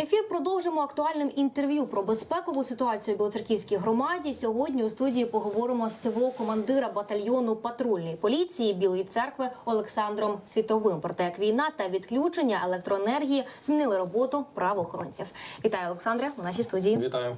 Ефір продовжимо актуальним інтерв'ю про безпекову ситуацію у Білоцерківській громаді. Сьогодні у студії поговоримо з ТВО командира батальйону патрульної поліції Білої церкви Олександром Світовим. Про те, як війна та відключення електроенергії змінили роботу правоохоронців. Вітаю, Олександре, у нашій студії. Вітаю.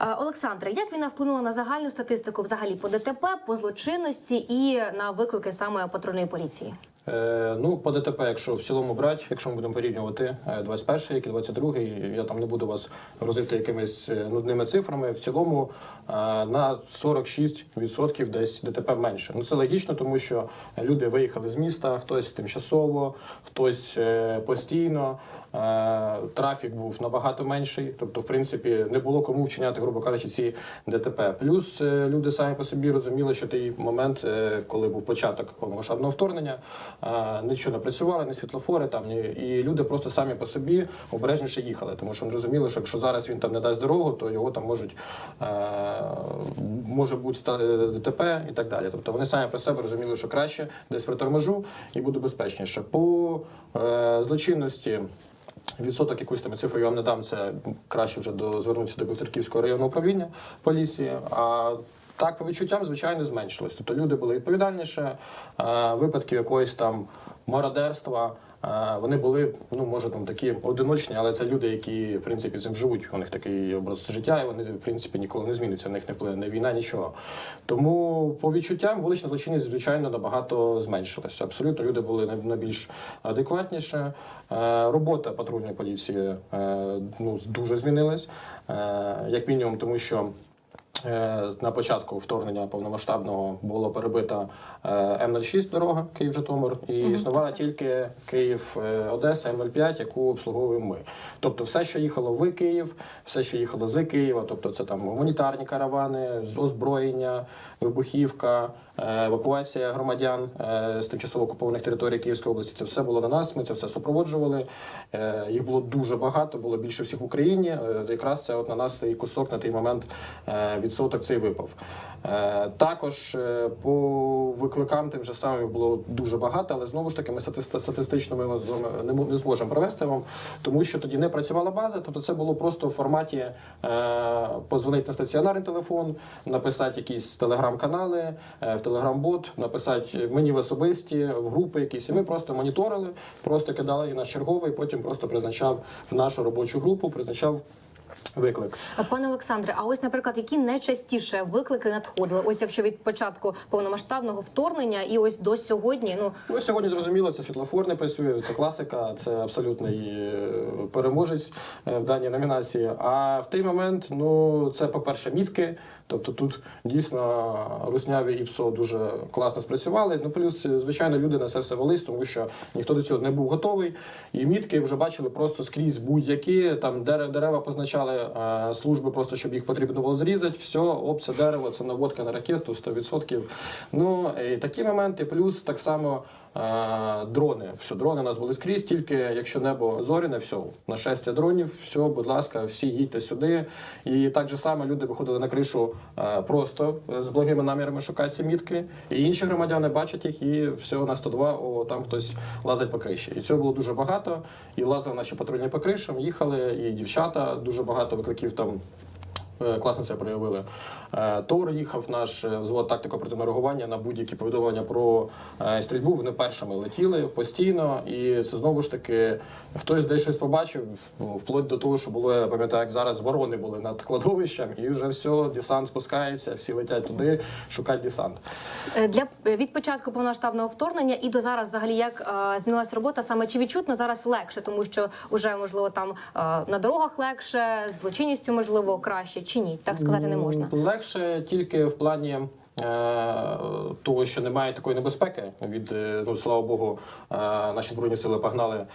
Е, Олександре, як війна вплинула на загальну статистику взагалі по ДТП, по злочинності і на виклики саме патрульної поліції? Е, ну, по ДТП, якщо в цілому брати, якщо ми будемо порівнювати е, 21 рік і 22, й я там не буду вас грузити якимись е, нудними цифрами. В цілому е, на 46% десь ДТП менше. Ну це логічно, тому що люди виїхали з міста, хтось тимчасово, хтось постійно. Е, Трафік був набагато менший, тобто, в принципі, не було кому вчиняти, грубо кажучи, ці ДТП. Плюс е, люди самі по собі розуміли, що той момент, е, коли був початок повномасштабного вторгнення, нічого не працювали, ні світлофори там, ні і люди просто самі по собі обережніше їхали, тому що вони розуміли, що якщо зараз він там не дасть дорогу, то його там можуть може бути ДТП і так далі. Тобто вони самі про себе розуміли, що краще десь приторможу і буде безпечніше. По злочинності. Відсоток якусь там цифру я вам не дам, це краще вже до звернутися до Білоцерківського районного управління поліції. А так, по відчуттям, звичайно, зменшилось. Тобто люди були відповідальніше, е, випадків якоїсь там мародерства. Вони були, ну може там такі одиночні, але це люди, які в принципі цим живуть. У них такий образ життя, і вони в принципі ніколи не зміниться. На них не вплине не війна, нічого. Тому по відчуттям вулична злочинність, звичайно, набагато зменшилася. Абсолютно люди були на- на адекватніше. Е, Робота патрульної поліції е, ну, дуже змінилась, Е, як мінімум, тому що. Е, На початку вторгнення повномасштабного було перебита е, М06 дорога Київ-Житомир, і існувала тільки Київ-Одеса М05, яку обслуговуємо ми. Тобто, все, що їхало в Київ, все, що їхало з Києва, тобто це там гуманітарні каравани, озброєння, вибухівка, е, евакуація громадян е, з тимчасово окупованих територій Київської області. Це все було на нас. Ми це все супроводжували. Е, Їх було дуже багато, було більше всіх в Україні. Е, Якраз це от на нас і кусок на той момент е, відсоток цей випав. Е, Також е, по викликам тим же самим було дуже багато, але знову ж таки ми статистично ми не зможемо провести вам, тому що тоді не працювала база. Тобто це було просто в форматі е, позвонити на стаціонарний телефон, написати якісь телеграм-канали, е, в телеграм-бот, написати мені в особисті, в групи якісь. І ми просто моніторили, просто кидали її на черговий, потім просто призначав в нашу робочу групу, призначав виклик. Пане Олександре, а ось, наприклад, які найчастіше виклики надходили? Ось якщо від початку повномасштабного вторгнення і ось до сьогодні, ну Ну, сьогодні зрозуміло, це світлофор не працює, це класика, це абсолютний е, переможець е, в даній номінації. А в той момент, ну це, по-перше, мітки. Тобто тут дійсно русняві і ПСО дуже класно спрацювали. Ну плюс, звичайно, люди на це все велись, тому що ніхто до цього не був готовий. І мітки вже бачили просто скрізь будь-які. Там дерева, дерева позначали е, служби, просто щоб їх потрібно було зрізати. Все, оп, це дерево, це наводка на ракету 100%. Ну і такі моменти, плюс так само. Е, Дрони, все, дрони у нас були скрізь, тільки якщо небо зоряне, все, нашестя дронів, все, будь ласка, всі їдьте сюди. І так же само люди виходили на кришу е, просто е, з благими намірами шукати ці мітки. І інші громадяни бачать їх, і все на 102, о, там хтось лазить по криші. І цього було дуже багато. І лазили наші патрульні по кришам, їхали, і дівчата, дуже багато викликів там. Е, Класно це проявили. Е, Тор їхав наш е, взвод тактико противного реагування на будь-які повідомлення про стрільбу. Вони першими летіли постійно, і це знову ж таки хтось десь щось побачив, ну, вплоть до того, що було, я пам'ятаю, як зараз ворони були над кладовищем, і вже все, десант спускається, всі летять туди, шукати десант. для від початку повномасштабного вторгнення і до зараз, взагалі, як змінилась робота, саме чи відчутно зараз легше, тому що вже можливо там на дорогах легше, злочинністю можливо краще чи ні? Так сказати не можна. Легше тільки в плані. Е, Того, що немає такої небезпеки від е, ну слава Богу, е, наші збройні сили погнали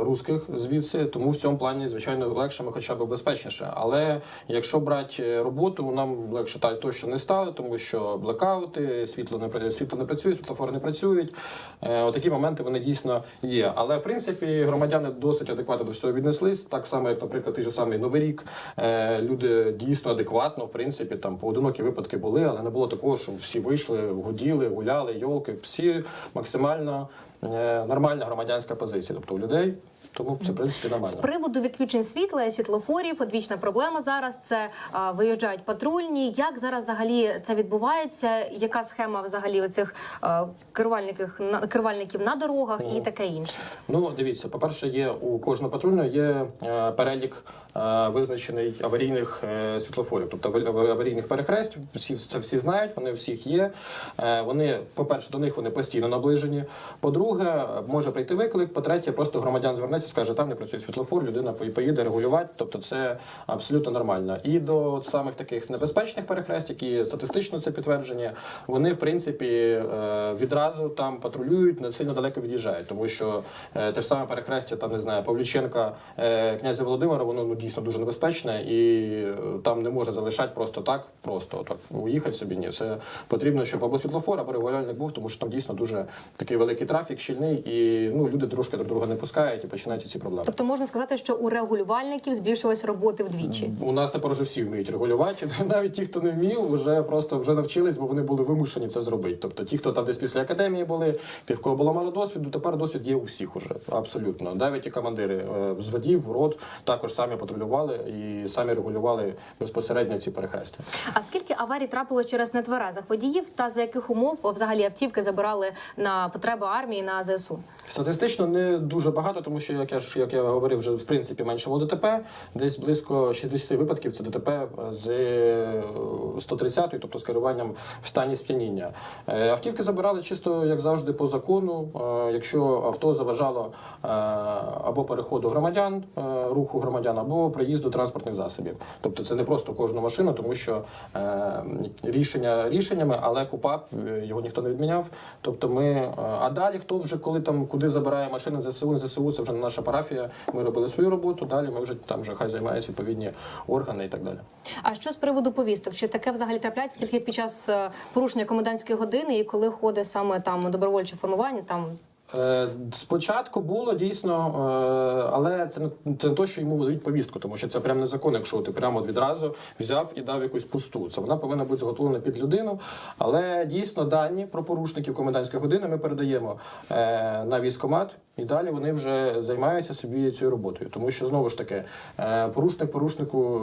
русських звідси, тому в цьому плані звичайно легше, ми хоча б безпечніше. Але якщо брати роботу, нам легше так точно не стало, тому що блекаути, світло не пра- світло не працює, світлофори не працюють. Отакі моменти вони дійсно є. Але в принципі громадяни досить адекватно до всього віднеслись. Так само, як, наприклад, той же самий Новий рік. Люди дійсно адекватно, в принципі, там поодинокі випадки були, але не було такого, що всі вийшли, гуділи, гуляли, йолки. Всі максимально е, нормальна громадянська позиція. Тобто у людей Тому це в принципі З приводу відключень світла і світлофорів, одвічна проблема зараз це а, виїжджають патрульні. Як зараз взагалі це відбувається? Яка схема взагалі оцих а, керувальників на керувальників на дорогах і таке інше? Ну, дивіться, по-перше, є у кожного патрульного є е, перелік визначений аварійних е, світлофорів, тобто аварі- аварійних перехрест. Всі це всі знають, вони всіх є. Е, вони, по-перше, до них вони постійно наближені. По-друге, може прийти виклик. По-третє, просто громадян звернеться, скаже, там не працює світлофор, людина поїде регулювати. Тобто, це абсолютно нормально. І до самих таких небезпечних перехрест, які статистично це підтвердження, вони в принципі е, відразу там патрулюють, не сильно далеко від'їжджають, тому що е, те ж саме перехрестя, там не знаю, Павлюченка, е, князя Володимира, воно ну дійсно дуже небезпечне, і е, там не може залишати просто так, просто так уїхати собі. Ні, це потрібно, щоб або світлофор, або регулярник був, тому що там дійсно дуже такий великий трафік, щільний, і ну люди трошки друг друга не пускають і починаються ці проблеми. Тобто можна сказати, що у регулювальників збільшилось роботи вдвічі. У нас тепер вже всі вміють регулювати. Навіть ті, хто не вмів, вже просто вже навчились, бо вони були вимушені це зробити. Тобто ті, хто там десь після академії були, ті, в кого було мало досвіду, тепер досвід є у всіх уже. Абсолютно. Навіть і командири е, взводів, рот також самі патрулювали і самі регулювали безпосередньо ці перехрестя. А скільки аварій трапилось через нетверезих водіїв, та за яких умов взагалі автівки забирали на потреби армії на ЗСУ? Статистично не дуже багато, тому що як я ж як я говорив, вже в принципі менше було ДТП. Десь близько 60 випадків це ДТП з е, 130-ї, тобто з керуванням в стані сп'яніння. Е, Автівки забирали чисто як завжди по закону. Е, Якщо авто заважало е, або переходу громадян, е, руху громадян, або приїзду транспортних засобів. Тобто це не просто кожну машину, тому що е, рішення рішеннями, але КУПАП е, його ніхто не відміняв. Тобто ми е, а далі хто вже коли там куди забирає машини ЗСУ, не ЗСУ, це вже не наша парафія. Ми робили свою роботу. Далі ми вже там вже хай займаються відповідні органи і так далі. А що з приводу повісток? Чи таке взагалі трапляється тільки під час е, порушення комендантської години і коли ходить саме там добровольче формування? Там Спочатку було дійсно, е, але це не це не то, що йому дають повістку, тому що це прям незаконно, якщо ти прямо відразу взяв і дав якусь пусту. Це вона повинна бути зготовлена під людину. Але дійсно дані про порушників комендантської години ми передаємо е, на військкомат, і далі вони вже займаються собі цією роботою. Тому що знову ж таки, е, порушник порушнику,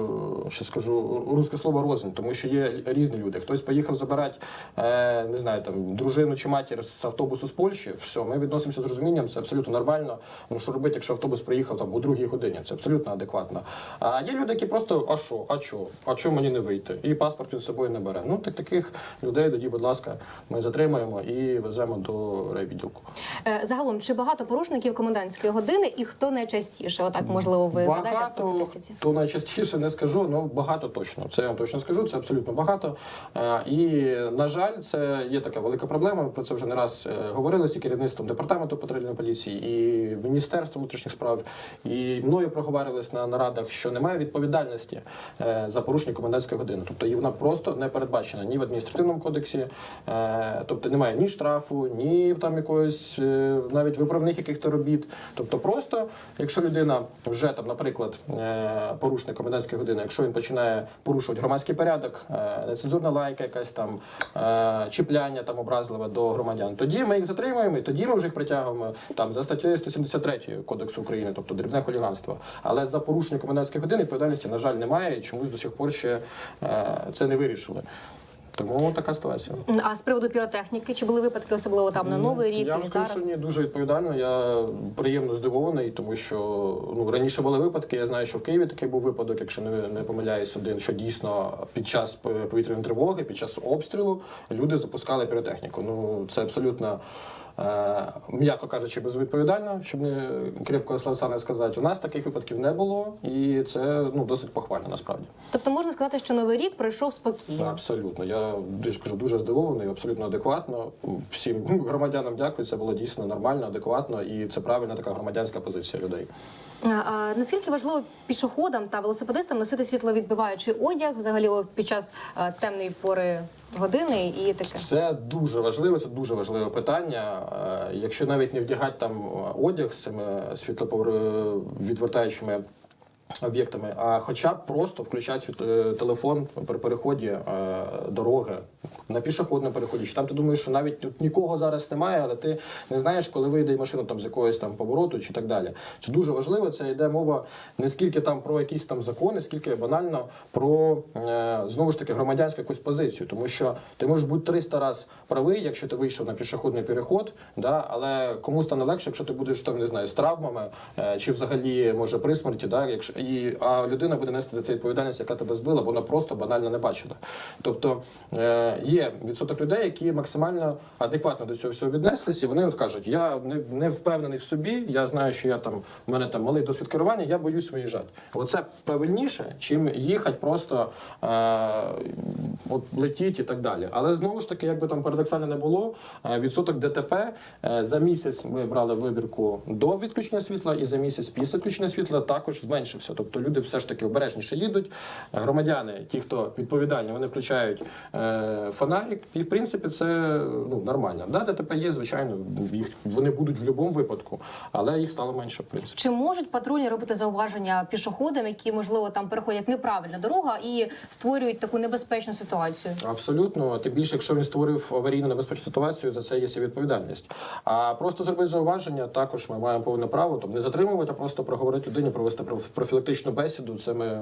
е, ще скажу русське слово рознь, тому що є різні люди. Хтось поїхав забирати, е, не знаю, там дружину чи матір з автобусу з Польщі. Все, ми відносимося з розумінням, це абсолютно нормально. Ну що робити, якщо автобус приїхав там у другій годині? Це абсолютно адекватно. А є люди, які просто а що, а що, а що мені не вийти? І паспорт він з собою не бере. Ну так таких людей тоді, будь ласка, ми затримаємо і веземо до райвідділку. е, загалом чи багато порушників комендантської години, і хто найчастіше? Отак можливо, ви Багато статистиці? то найчастіше не скажу, ну багато точно. Це я вам точно скажу. Це абсолютно багато. Е, І на жаль, це є така велика проблема. Про це вже не раз е, говорили з керівництвом департаменту патрульної поліції і міністерством внутрішніх справ. І мною проговорились на нарадах, що немає відповідальності е, за порушення комендантської години. Тобто і вона просто не передбачена ні в адміністративному кодексі, е, тобто немає ні штрафу, ні там якоїсь е, навіть виправних яких-то робіт. Тобто, просто якщо людина вже там, наприклад, порушник комендантської години, якщо він починає порушувати громадський порядок, нецензурна лайка, якась там чіпляння там образливе до громадян, тоді ми їх затримуємо, і тоді ми вже притягуємо там за статтею 173 Кодексу України, тобто дрібне хуліганство. Але за порушення комендантської години відповідальності, на жаль, немає, і чомусь до сих пор ще е, це не вирішили. Тому така ситуація. А з приводу піротехніки, чи були випадки, особливо там на новий рік Я вам скажу, зараз? що ні, дуже відповідально. Я приємно здивований, тому що ну раніше були випадки. Я знаю, що в Києві такий був випадок, якщо не, не помиляюсь, один, що дійсно під час повітряної тривоги, під час обстрілу люди запускали піротехніку. Ну це абсолютно. Е, м'яко кажучи, безвідповідально, щоб не крепкого словця не сказати. У нас таких випадків не було, і це ну досить похвально насправді. Тобто можна сказати, що новий рік пройшов спокійно. Абсолютно. Я дуже кажу, дуже здивований, абсолютно адекватно. Всім громадянам дякую. Це було дійсно нормально, адекватно, і це правильна така громадянська позиція людей. А, а наскільки важливо пішоходам та велосипедистам носити світловідбиваючий одяг взагалі під час а, темної пори години і таке? Це дуже важливо, це дуже важливе питання. Е, Якщо навіть не вдягати там одяг з цими світловідвертаючими об'єктами, а хоча б просто включати е, телефон при переході е, дороги на пішохідному переході. Чи там ти думаєш, що навіть тут нікого зараз немає, але ти не знаєш, коли вийде машина там з якогось там повороту чи так далі. Це дуже важливо. Це йде мова не скільки там про якісь там закони, скільки банально про е, знову ж таки громадянську якусь позицію, тому що ти можеш бути 300 раз правий, якщо ти вийшов на пішохідний переход, да, але кому стане легше, якщо ти будеш там не знаю з травмами чи взагалі може при смерті, да, якщо і а людина буде нести за це відповідальність, яка тебе збила, бо вона просто банально не бачила. Тобто е, є відсоток людей, які максимально адекватно до цього всього віднеслись, і вони от кажуть: я не, не впевнений в собі, я знаю, що я там в мене там малий досвід керування, я боюсь виїжджати. Оце правильніше, чим їхати просто е, от летіть і так далі. Але знову ж таки, як би там парадоксально не було, е, відсоток ДТП е, за місяць ми брали вибірку до відключення світла, і за місяць після відключення світла також зменшився. Тобто люди все ж таки обережніше їдуть. Громадяни, ті, хто відповідальні, вони включають е, фонарик, і в принципі це ну нормально. Да, ДТП є, звичайно, їх вони будуть в будь-якому випадку, але їх стало менше, в принципі. Чи можуть патрульні робити зауваження пішоходам, які можливо там переходять неправильно дорогу і створюють таку небезпечну ситуацію? Абсолютно, тим більше, якщо він створив аварійну небезпечну ситуацію, за це є відповідальність. А просто зробити зауваження, також ми маємо повне право, тобто не затримувати, а просто проговорити людині, провести проф- профілактичну бесіду. Це ми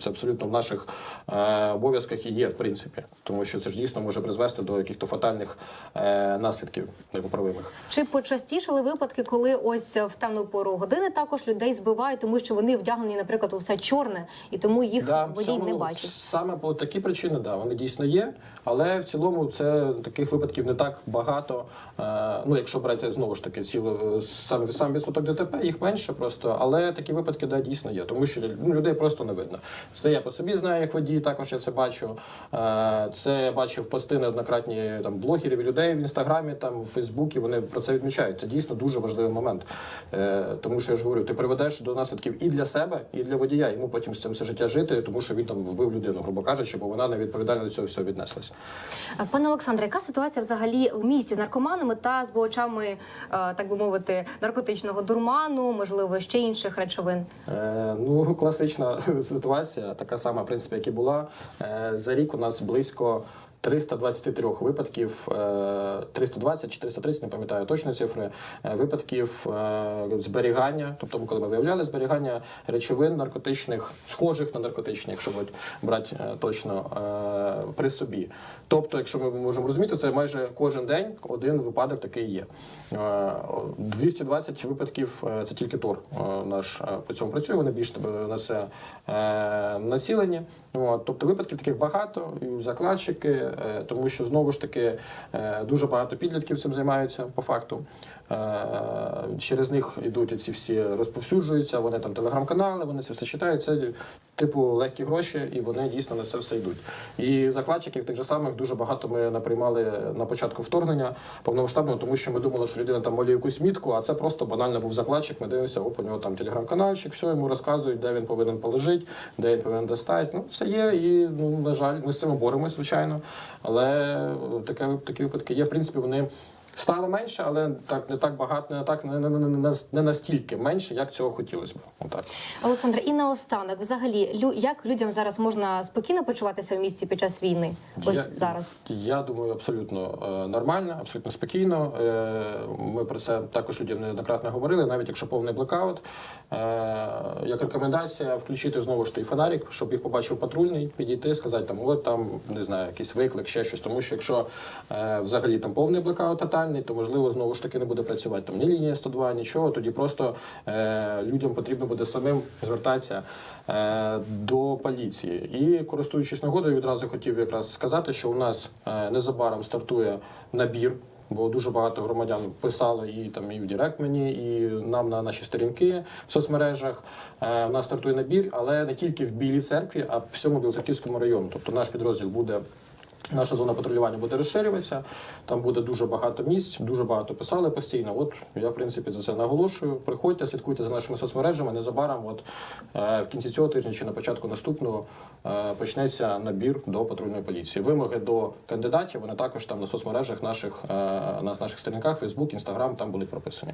це абсолютно в наших е, обов'язках і є, в принципі, тому що це ж дійсно може призвести до якихось фатальних е, наслідків непоправимих. Чи почастішали випадки, коли ось в темну пору години також людей збивають, тому що вони вдягнені, наприклад, у все чорне, і тому їх Да, водій цьому- не бачить? Саме по такі причини, да, вони дійсно є. Але в цілому це таких випадків не так багато. Е, ну, якщо брати знову ж таки ціло сам, сам відсоток ДТП, їх менше просто. Але такі випадки да, дійсно є, тому що ну, людей просто не видно. Це я по собі знаю, як водій, також я це бачу. Е, це я бачив пости неоднократні там блогерів людей в інстаграмі, там в Фейсбуці. Вони про це відмічають. Це дійсно дуже важливий момент. Е, тому що я ж говорю, ти приведеш до наслідків і для себе, і для водія. Йому потім з цим все життя жити, тому що він там вбив людину, грубо кажучи, бо вона невідповідально до цього всього віднеслась. Пане Олександре, яка ситуація взагалі в місті з наркоманами та збувачами, е, так би мовити, наркотичного дурману, можливо, ще інших речовин? Е, ну, класична ситуація, така сама, в принципі, як і була. Е, за рік у нас близько 323 випадків, е, 320 чи 330, не пам'ятаю точно цифри, е, випадків е, зберігання, тобто коли ми виявляли зберігання речовин наркотичних, схожих на наркотичні, якщо от брати е, точно е, при собі. Тобто, якщо ми можемо розуміти, це майже кожен день один випадок такий є. Е, 220 випадків е, це тільки ТОР е, наш е, по цьому працює. Вони більш е, на це е, націлені. Тобто випадків таких багато, і закладчики, е, тому що знову ж таки е, дуже багато підлітків цим займаються по факту. Е, Через них йдуть ці всі розповсюджуються, вони там телеграм-канали, вони це все читають. Це типу легкі гроші, і вони дійсно на це все йдуть. І закладчиків тих же самих дуже багато ми наприймали на початку вторгнення повномасштабного, тому що ми думали, що людина там малює якусь мітку, а це просто банально був закладчик. Ми дивимося, оп, у нього там телеграм-канальчик, все йому розказують, де він повинен положити, де він повинен достати. Ну це є, і ну на жаль, ми з цим боремося, звичайно. Але таке такі випадки є. В принципі, вони. Стало менше, але так не так багато, не так не, не, не, не, настільки менше, як цього хотілося б. Отак. Олександр, і наостанок, взагалі, лю як людям зараз можна спокійно почуватися в місті під час війни? Ось Я- зараз. Я думаю, абсолютно е, нормально, абсолютно спокійно. Е, Ми про це також людям неоднократно говорили, навіть якщо повний блекаут. Е, Як рекомендація включити знову ж той фонарик, щоб їх побачив патрульний, підійти, сказати там, от там не знаю, якийсь виклик, ще щось. Тому що якщо е, взагалі там повний блекаут тотальний, то можливо знову ж таки не буде працювати там ні лінія 102, нічого. Тоді просто е, людям потрібно буде самим звертатися е, до поліції. І користуючись нагодою, відразу хотів якраз сказати, що у нас е, незабаром стартує набір. Бо дуже багато громадян писали і там і в Директ мені, і нам на наші сторінки в соцмережах. Е, у нас стартує набір, але не тільки в Білій церкві, а в всьому Білоцерківському району. Тобто наш підрозділ буде. Наша зона патрулювання буде розширюватися. Там буде дуже багато місць, дуже багато писали постійно. От я в принципі за це наголошую. Приходьте, слідкуйте за нашими соцмережами. Незабаром, от е, в кінці цього тижня чи на початку наступного е, почнеться набір до патрульної поліції. Вимоги до кандидатів вони також там на соцмережах наших е, на наших сторінках, Facebook, Instagram, там будуть прописані.